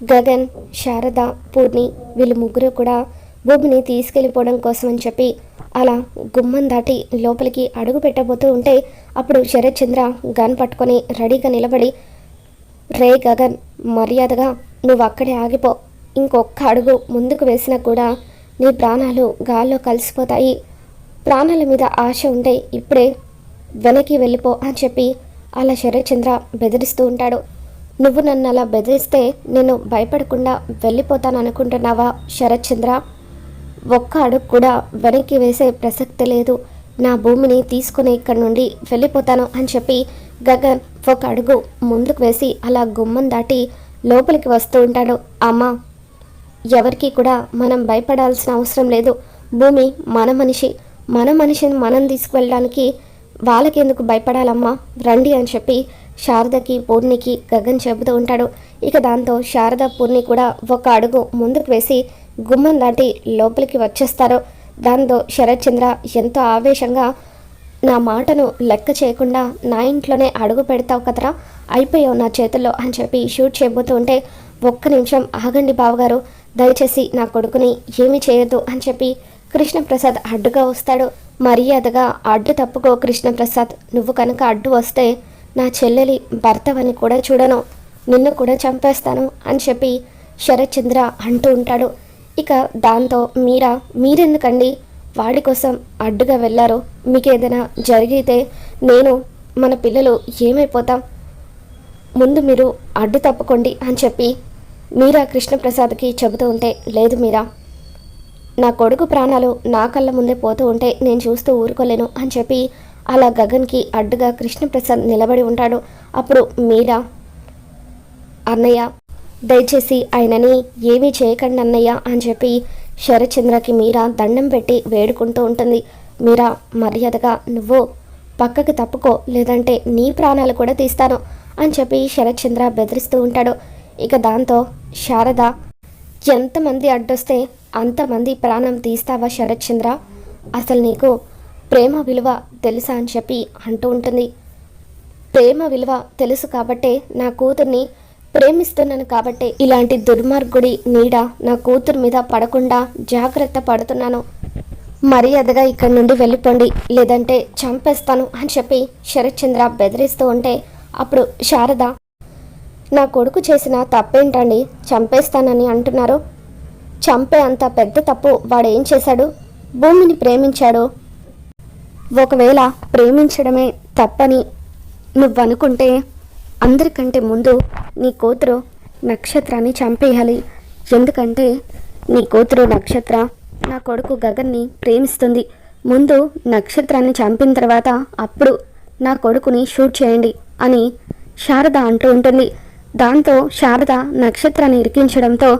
గగన్ శారద పూర్ణి వీళ్ళు ముగ్గురు కూడా భూమిని తీసుకెళ్ళిపోవడం కోసం అని చెప్పి అలా గుమ్మం దాటి లోపలికి అడుగు పెట్టబోతూ ఉంటే అప్పుడు శరత్ చంద్ర గన్ పట్టుకొని రెడీగా నిలబడి రే గగన్ మర్యాదగా నువ్వు అక్కడే ఆగిపో. ఇంకొక్క అడుగు ముందుకు వేసినా కూడా నీ ప్రాణాలు గాల్లో కలిసిపోతాయి. ప్రాణాల మీద ఆశ ఉంటే ఇప్పుడే వెనక్కి వెళ్ళిపో అని చెప్పి అలా శరత్చంద్ర బెదిరిస్తూ ఉంటాడు. నువ్వు నన్ను అలా బెదిరిస్తే నేను భయపడకుండా వెళ్ళిపోతాను అనుకుంటున్నావా శరత్చంద్ర? ఒక్క అడుగు కూడా వెనక్కి వేసే ప్రసక్తి లేదు. నా భూమిని తీసుకుని ఇక్కడి నుండి వెళ్ళిపోతాను అని చెప్పి గగన్ ఒక అడుగు ముందుకు వేసి అలా గుమ్మం దాటి లోపలికి వస్తూ ఉంటాడు. అమ్మా ఎవరికి కూడా మనం భయపడాల్సిన అవసరం లేదు. భూమి మన మనిషి. మన మనిషిని మనం తీసుకువెళ్ళడానికి వాళ్ళకెందుకు భయపడాలమ్మా? రండి అని చెప్పి శారదకి పూర్ణికి గగన్ చెబుతూ ఉంటాడు. ఇక దాంతో శారద పూర్ణి కూడా ఒక అడుగు ముందుకు వేసి గుమ్మం దాటి లోపలికి వచ్చేస్తారు. దాంతో శరత్చంద్ర ఎంతో ఆవేశంగా నా మాటను లెక్క చేయకుండా నా ఇంట్లోనే అడుగు పెడతావు కదరా? అయిపోయావు నా చేతుల్లో అని చెప్పి షూట్ చేయబోతూ ఉంటే ఒక్క నిమిషం ఆగండి బావగారు దయచేసి నా కొడుకుని ఏమీ చేయొద్దు అని చెప్పి కృష్ణప్రసాద్ అడ్డుగా వస్తాడు. మర్యాదగా అడ్డు తప్పుకో కృష్ణప్రసాద్ నువ్వు కనుక అడ్డు వస్తే నా చెల్లెలి భర్తవని కూడా చూడను. నిన్ను కూడా చంపేస్తాను అని చెప్పి శరత్చంద్ర అంటూ ఉంటాడు. ఇక దాంతో మీరా మీరెందుకండి? వాడి కోసం అడ్డుగా వెళ్ళారు. మీకు ఏదైనా జరిగితే నేను మన పిల్లలు ఏమైపోతాం? ముందు మీరు అడ్డు తప్పుకోండి అని చెప్పి మీరా కృష్ణప్రసాద్కి చెబుతూ ఉంటే లేదు మీరా. నా కొడుకు ప్రాణాలు నా కళ్ళ ముందే పోతూ ఉంటే నేను చూస్తూ ఊరుకోలేను అని చెప్పి అలా గగన్కి అడ్డుగా కృష్ణప్రసాద్ నిలబడి ఉంటాడు. అప్పుడు మీరా అన్నయ్య దయచేసి ఆయనని ఏమీ చేయకండి అన్నయ్య అని చెప్పి శరచంద్రకి మీరా దండం పెట్టి వేడుకుంటూ ఉంటుంది. మీరా మర్యాదగా నువ్వు పక్కకి తప్పుకో లేదంటే నీ ప్రాణాలు కూడా తీస్తాను అని చెప్పి శరత్చంద్ర బెదిరిస్తూ ఉంటాడు. ఇక దాంతో శారద ఎంతమంది అడ్డొస్తే అంతమంది ప్రాణం తీస్తావా శరత్చంద్ర అసలు నీకు ప్రేమ విలువ తెలుసా అని చెప్పి అంటూ ఉంటుంది. ప్రేమ విలువ తెలుసు కాబట్టే నా కూతుర్ని ప్రేమిస్తున్నాను కాబట్టే ఇలాంటి దుర్మార్గుడి నీడ నా కూతురు మీద పడకుండా జాగ్రత్త పడుతున్నాను. మర్యాదగా ఇక్కడి నుండి వెళ్ళిపోండి లేదంటే చంపేస్తాను అని చెప్పి శరత్చంద్ర బెదిరిస్తూ ఉంటే అప్పుడు శారద నా కొడుకు చేసిన తప్పేంటండి? చంపేస్తానని అంటున్నారు. చంపే అంత పెద్ద తప్పు వాడు ఏం చేశాడు? భూమిని ప్రేమించాడు. ఒకవేళ ప్రేమించడమే తప్పని నువ్వనుకుంటే అందరికంటే ముందు నీ కూతురు నక్షత్రాన్ని చంపేయాలి. ఎందుకంటే నీ కూతురు నక్షత్ర నా కొడుకు గగన్ని ప్రేమిస్తుంది. ముందు నక్షత్రాన్ని చంపిన తర్వాత అప్పుడు నా కొడుకుని షూట్ చేయండి అని శారద అంటూ ఉంటుంది. దాంతో శారద నక్షత్రాన్ని ఇరికించడంతో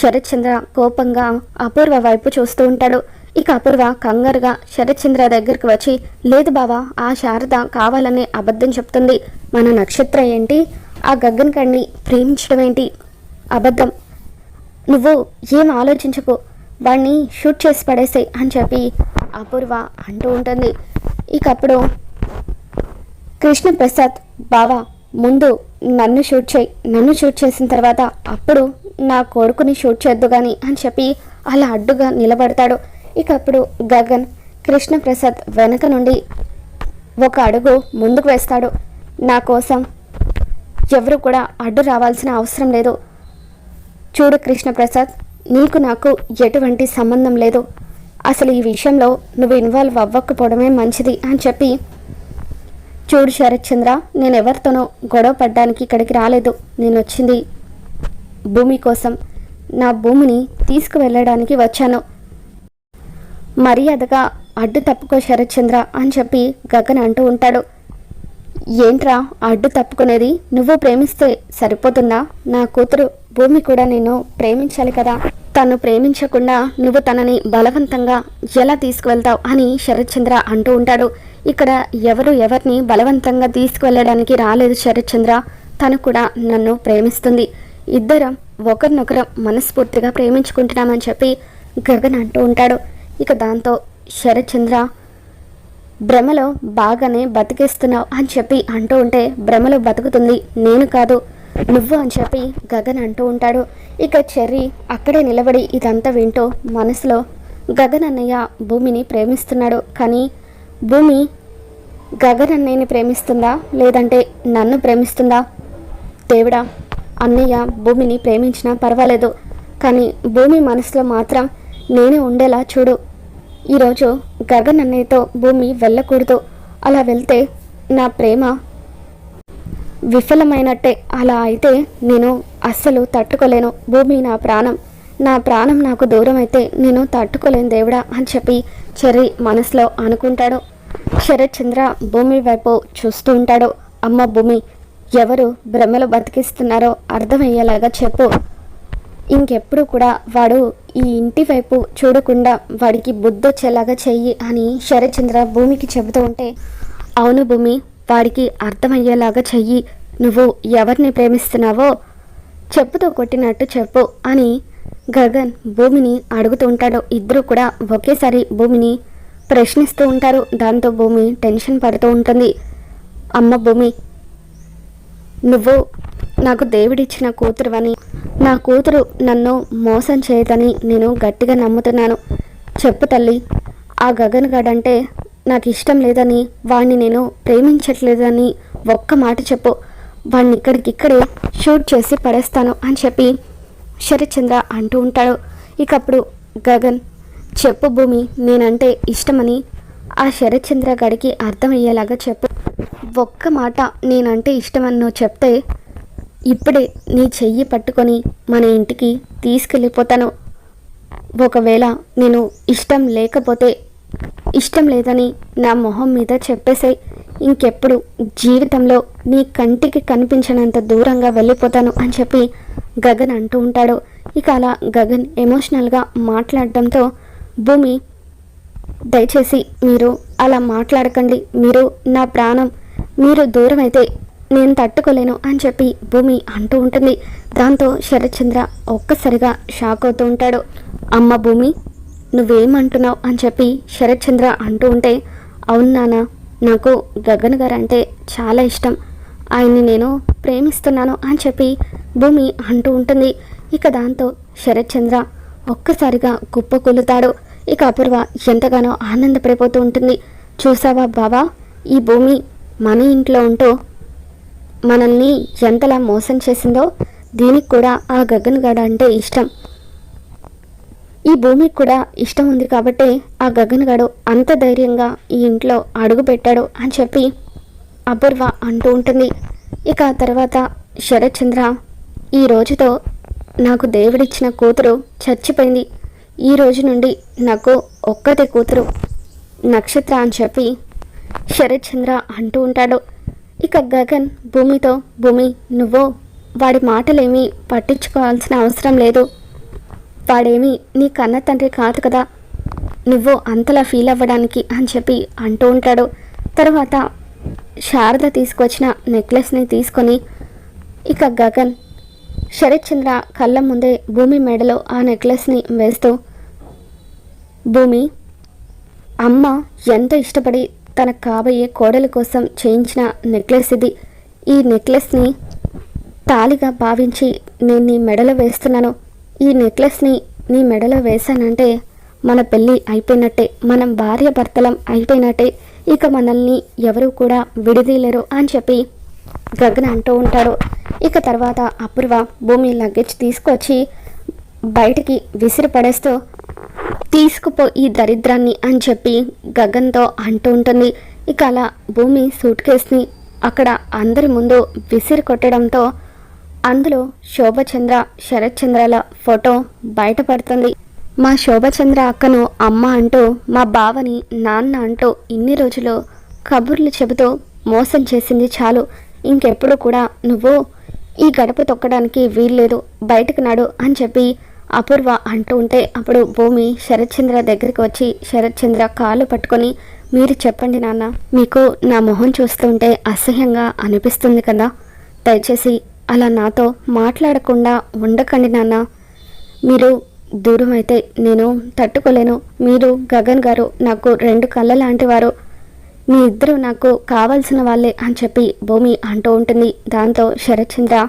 శరత్చంద్ర కోపంగా అపూర్వ వైపు చూస్తూ ఉంటాడు. ఇక అపూర్వ కంగారుగా శరత్చంద్ర దగ్గరికి వచ్చి లేదు బావా ఆ శారద కావాలనే అబద్ధం చెప్తుంది. మన నక్షత్ర ఏంటి? ఆ గగ్గన్ కడిని ప్రేమించడం ఏంటి? అబద్ధం. నువ్వు ఏం ఆలోచించకు. వాడిని షూట్ చేసి పడేసే అని చెప్పి అపూర్వ అంటూ ఉంటుంది. ఇక అప్పుడు కృష్ణప్రసాద్ బావా ముందు నన్ను షూట్ చేయి. నన్ను షూట్ చేసిన తర్వాత అప్పుడు నా కొడుకుని షూట్ చేద్దు కానీ అని చెప్పి అలా అడ్డుగా నిలబడతాడు. ఇక అప్పుడు గగన్ కృష్ణప్రసాద్ వెనక నుండి ఒక అడుగు ముందుకు వేస్తాడు. నా కోసం ఎవరు కూడా అడ్డు రావాల్సిన అవసరం లేదు. చూడు కృష్ణప్రసాద్ నీకు నాకు ఎటువంటి సంబంధం లేదు. అసలు ఈ విషయంలో నువ్వు ఇన్వాల్వ్ అవ్వకపోవడమే మంచిది అని చెప్పి చూడు శరత్చంద్ర నేను ఎవరితోనో గొడవ పడ్డానికి ఇక్కడికి రాలేదు. నేను వచ్చింది భూమి కోసం. నా భూమిని తీసుకువెళ్ళడానికి వచ్చాను. మర్యాదగా అడ్డు తప్పుకో శరత్చంద్ర అని చెప్పి గగన్ అంటూ ఉంటాడు. ఏంట్రా అడ్డు తప్పుకునేది? నువ్వు ప్రేమిస్తే సరిపోతుందా? నా కూతురు భూమి కూడా నేను ప్రేమించాలి కదా. తను ప్రేమించకుండా నువ్వు తనని బలవంతంగా ఎలా తీసుకువెళ్తావు అని శరత్చంద్ర అంటూ ఉంటాడు. ఇక్కడ ఎవరు ఎవరిని బలవంతంగా తీసుకువెళ్ళడానికి రాలేదు శరత్చంద్ర. తను కూడా నన్ను ప్రేమిస్తుంది. ఇద్దరం ఒకరినొకరం మనస్ఫూర్తిగా ప్రేమించుకుంటున్నామని చెప్పి గగన్ అంటూ ఉంటాడు. ఇక దాంతో శరత్చంద్ర భ్రమలో బాగానే బతికేస్తున్నావు అని చెప్పి అంటూ ఉంటే భ్రమలో బతుకుతుంది నేను కాదు నువ్వు అని చెప్పి గగన్ అంటూ ఉంటాడు. ఇక చెర్రీ అక్కడే నిలబడి ఇదంతా వింటూ మనసులో గగన్ అన్నయ్య భూమిని ప్రేమిస్తున్నాడు. కానీ భూమి గగన్ అన్నయ్యని ప్రేమిస్తుందా? లేదంటే నన్ను ప్రేమిస్తుందా? దేవుడా అన్నయ్య భూమిని ప్రేమించినా పర్వాలేదు. కానీ భూమి మనసులో మాత్రం నేనే ఉండేలా చూడు. ఈరోజు గగన్ అన్నయ్యతో భూమి వెళ్ళకూడదు. అలా వెళ్తే నా ప్రేమ విఫలమైనట్టే. అలా అయితే నేను అస్సలు తట్టుకోలేను. భూమి నా ప్రాణం. నా ప్రాణం నాకు దూరం అయితే నేను తట్టుకోలేను దేవుడా అని చెప్పి చెర్రి మనసులో అనుకుంటాడు. శరత్ చంద్ర భూమి వైపు చూస్తూ ఉంటాడు. అమ్మ భూమి ఎవరు భ్రమలో బతికిస్తున్నారో అర్థమయ్యేలాగా చెప్పు. ఇంకెప్పుడు కూడా వాడు ఈ ఇంటి వైపు చూడకుండా వాడికి బుద్ధొచ్చేలాగా చెయ్యి అని శరత్చంద్ర భూమికి చెబుతూ ఉంటే అవును భూమి వాడికి అర్థమయ్యేలాగా చెయ్యి నువ్వు ఎవరిని ప్రేమిస్తున్నావో చెప్పుతో కొట్టినట్టు చెప్పు అని గగన్ భూమిని అడుగుతూ ఉంటాడు. ఇద్దరు కూడా ఒకేసారి భూమిని ప్రశ్నిస్తూ ఉంటారు. దాంతో భూమి టెన్షన్ పడుతూ ఉంటుంది. అమ్మ భూమి నువ్వు నాకు దేవుడిచ్చిన కూతురువని నా కూతురు నన్ను మోసం చేయదని నేను గట్టిగా నమ్ముతున్నాను. చెప్పు తల్లి ఆ గగన్ గడంటే నాకు ఇష్టం లేదని వాణ్ణి నేను ప్రేమించట్లేదని ఒక్క మాట చెప్పు. వాణ్ణి ఇక్కడికిక్కడే షూట్ చేసి పడేస్తాను అని చెప్పి శరత్చంద్ర అంటూ ఉంటాడు. ఇకప్పుడు గగన్ చెప్పు భూమి నేనంటే ఇష్టమని ఆ శరత్చంద్ర గడికి అర్థమయ్యేలాగా చెప్పు. ఒక్క మాట నేనంటే ఇష్టమని నువ్వు చెప్తే ఇప్పుడే నీ చెయ్యి పట్టుకొని మన ఇంటికి తీసుకెళ్ళిపోతాను. ఒకవేళ నేను ఇష్టం లేకపోతే ఇష్టం లేదని నా మొహం మీద చెప్పేసాయి. ఇంకెప్పుడు జీవితంలో నీ కంటికి కనిపించినంత దూరంగా వెళ్ళిపోతాను అని చెప్పి గగన్ అంటూ ఉంటాడు. ఇక అలా గగన్ ఎమోషనల్గా మాట్లాడడంతో భూమి దయచేసి మీరు అలా మాట్లాడకండి. మీరు నా ప్రాణం. మీరు దూరం అయితే నేను తట్టుకోలేను అని చెప్పి భూమి అంటూ ఉంటుంది. దాంతో శరత్చంద్ర ఒక్కసారిగా షాక్ అవుతూ ఉంటాడు. అమ్మ భూమి నువ్వేమంటున్నావు అని చెప్పి శరత్చంద్ర అంటూ ఉంటే అవును నాన్న నాకు గగన్ గారు అంటే చాలా ఇష్టం. ఆయన్ని నేను ప్రేమిస్తున్నాను అని చెప్పి భూమి అంటూ ఉంటుంది. ఇక దాంతో శరత్చంద్ర ఒక్కసారిగా కుప్పకూలుతాడు. ఇక అపూర్వ ఎంతగానో ఆనందపడిపోతూ ఉంటుంది. చూసావా బావా ఈ భూమి మన ఇంట్లో ఉంటూ మనల్ని ఎంతలా మోసం చేసిందో దీనికి కూడా ఆ గగన్ గడ అంటే ఇష్టం. ఈ భూమికి కూడా ఇష్టం ఉంది కాబట్టి ఆ గగన్ గడు అంత ధైర్యంగా ఈ ఇంట్లో అడుగు పెట్టాడు అని చెప్పి అపూర్వ అంటూ ఉంటుంది. ఇక ఆ తర్వాత శరత్చంద్ర ఈ రోజుతో నాకు దేవుడిచ్చిన కూతురు చచ్చిపోయింది. ఈ రోజు నుండి నాకు ఒక్కతే కూతురు నక్షత్ర అని చెప్పి శరత్చంద్ర అంటూ ఉంటాడు. ఇక గగన్ భూమితో భూమి నువ్వు వాడి మాటలేమీ పట్టించుకోవాల్సిన అవసరం లేదు. వాడేమీ నీ కన్న తండ్రి కాదు కదా. నువ్వు అంతలా ఫీల్ అవ్వడానికి అని చెప్పి అంటూ ఉంటాడు. తర్వాత శారద తీసుకొచ్చిన నెక్లెస్ని తీసుకొని ఇక గగన్ శరత్చంద్ర కళ్ళ ముందే భూమి మెడలో ఆ నెక్లెస్ని వేస్తూ భూమి అమ్మ ఎంత ఇష్టపడి తన కాబోయే కోడలి కోసం చేయించిన నెక్లెస్ ఇది. ఈ నెక్లెస్ని తాలిగా భావించి నేను నీ మెడలో వేస్తున్నాను. ఈ నెక్లెస్ని నీ మెడలో వేశానంటే మన పెళ్ళి అయిపోయినట్టే మనం భార్య భర్తలం అయిపోయినట్టే ఇక మనల్ని ఎవరు కూడా విడిదీయలేరు అని చెప్పి గగన అంటూ ఉంటాడు. ఇక తర్వాత అపూర్వ భూమి లగేజ్ తీసుకొచ్చి బయటికి విసిరి పడేస్తూ తీసుకుపో ఈ దరిద్రాన్ని అని చెప్పి గగన్తో అంటూ ఉంటుంది. ఇక అలా భూమి సూట్ కేస్ని అక్కడ అందరి ముందు విసిరి కొట్టడంతో అందులో శోభచంద్ర శరత్చంద్రల ఫోటో బయటపడుతుంది. మా శోభచంద్ర అక్కను అమ్మ అంటూ మా బావని నాన్న అంటూ ఇన్ని రోజులు కబుర్లు చెబుతూ మోసం చేసింది చాలు. ఇంకెప్పుడు కూడా నువ్వు ఈ గడప తొక్కడానికి వీల్లేదు. బయటకు నాడు అని చెప్పి అపూర్వ అంటూ ఉంటే అప్పుడు భూమి శరత్చంద్ర దగ్గరికి వచ్చి శరత్చంద్ర కాళ్ళు పట్టుకొని మీరు చెప్పండి నాన్న. మీకు నా మొహం చూస్తుంటే అసహ్యంగా అనిపిస్తుంది కదా. దయచేసి అలా నాతో మాట్లాడకుండా ఉండకండి నాన్న. మీరు దూరం అయితే నేను తట్టుకోలేను. మీరు గగన్ గారు నాకు రెండు కళ్ళ లాంటి వారు. మీ ఇద్దరు నాకు కావాల్సిన వాళ్ళే అని చెప్పి భూమి అంటూ ఉంటుంది. దాంతో శరత్చంద్ర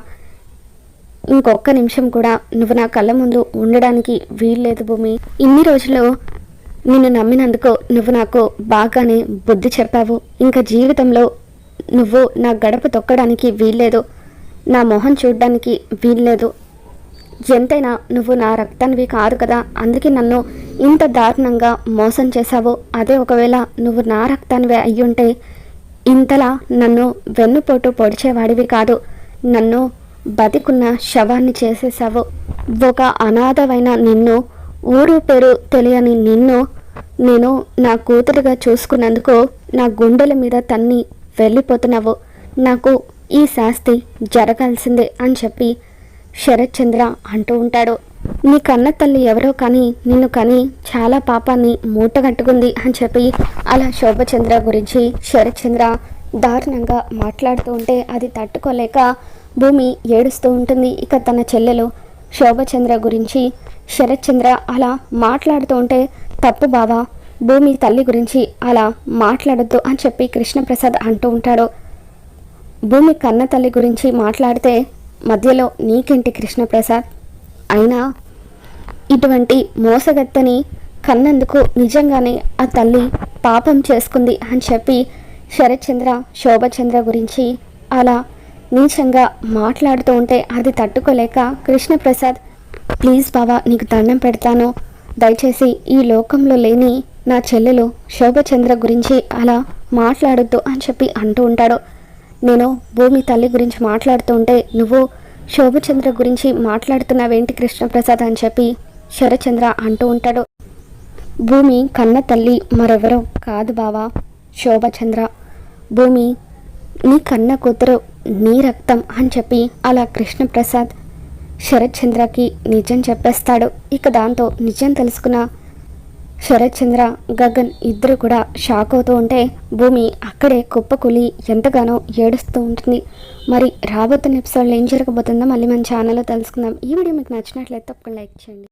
ఇంకొక్క నిమిషం కూడా నువ్వు నా కళ్ళ ముందు ఉండడానికి వీల్లేదు భూమి. ఇన్ని రోజులు నిన్ను నమ్మినందుకు నువ్వు నాకు బాగానే బుద్ధి చెప్పావు. ఇంకా జీవితంలో నువ్వు నా గడప తొక్కడానికి వీల్లేదు. నా మొహం చూడడానికి వీల్లేదు. ఎంతైనా నువ్వు నా రక్తానివి కాదు కదా. అందుకే నన్ను ఇంత దారుణంగా మోసం చేశావు. అదే ఒకవేళ నువ్వు నా రక్తానివి అయ్యుంటే ఇంతలా నన్ను వెన్నుపోటు పొడిచేవాడివి కాదు. నన్ను బతికున్న శవాన్ని చేసేసావు ఒక అనాథమైన నిన్ను ఊరు పేరు తెలియని నిన్ను నేను నా కూతురుగా చూసుకున్నందుకు నా గుండెల మీద తన్ని వెళ్ళిపోతున్నావు. నాకు ఈ శాస్తి జరగాల్సిందే అని చెప్పి శరత్చంద్ర అంటూ ఉంటాడు. నీ కన్న తల్లి ఎవరో కానీ నిన్ను కని చాలా పాపాన్ని మూటగట్టుకుంది అని చెప్పి అలా శోభచంద్ర గురించి శరత్చంద్ర దారుణంగా మాట్లాడుతూ ఉంటే అది తట్టుకోలేక భూమి ఏడుస్తూ ఉంటుంది. ఇక తన చెల్లెలు శోభచంద్ర గురించి శరత్చంద్ర అలా మాట్లాడుతూ ఉంటే తప్పు బావా భూమి తల్లి గురించి అలా మాట్లాడద్దు అని చెప్పి కృష్ణప్రసాద్ అంటూ ఉంటాడు. భూమి కన్న తల్లి గురించి మాట్లాడితే మధ్యలో నీకేంటి కృష్ణప్రసాద్? అయినా ఇటువంటి మోసగత్తని కన్నందుకు నిజంగానే ఆ తల్లి పాపం చేసుకుంది అని చెప్పి శరత్చంద్ర శోభచంద్ర గురించి అలా నీచంగా మాట్లాడుతూ ఉంటే అది తట్టుకోలేక కృష్ణప్రసాద్ ప్లీజ్ బావా నీకు దండం పెడతాను. దయచేసి ఈ లోకంలో లేని నా చెల్లెలు శోభచంద్ర గురించి అలా మాట్లాడొద్దు అని చెప్పి అంటూ ఉంటాడు. నేను భూమి తల్లి గురించి మాట్లాడుతూ ఉంటే నువ్వు శోభచంద్ర గురించి మాట్లాడుతున్నావేంటి కృష్ణప్రసాద్? అని చెప్పి శరచంద్ర అంటూ ఉంటాడు. భూమి కన్న తల్లి మరెవరో కాదు బావా శోభచంద్ర. భూమి నీ కన్న కూతురు నీ రక్తం అని చెప్పి అలా కృష్ణప్రసాద్ శరత్ చంద్రకి నిజం చెప్పేస్తాడు. ఇక దాంతో నిజం తెలుసుకున్న శరత్ చంద్ర గగన్ ఇద్దరు కూడా షాక్ అవుతూ ఉంటే భూమి అక్కడే కుప్పకూలి ఎంతగానో ఏడుస్తూ ఉంటుంది. మరి రాబోతున్న ఎపిసోడ్లో ఏం జరగబోతుందో మళ్ళీ మన ఛానల్లో తెలుసుకుందాం. ఈ వీడియో మీకు నచ్చినట్లయితే తప్పకుండా లైక్ చేయండి.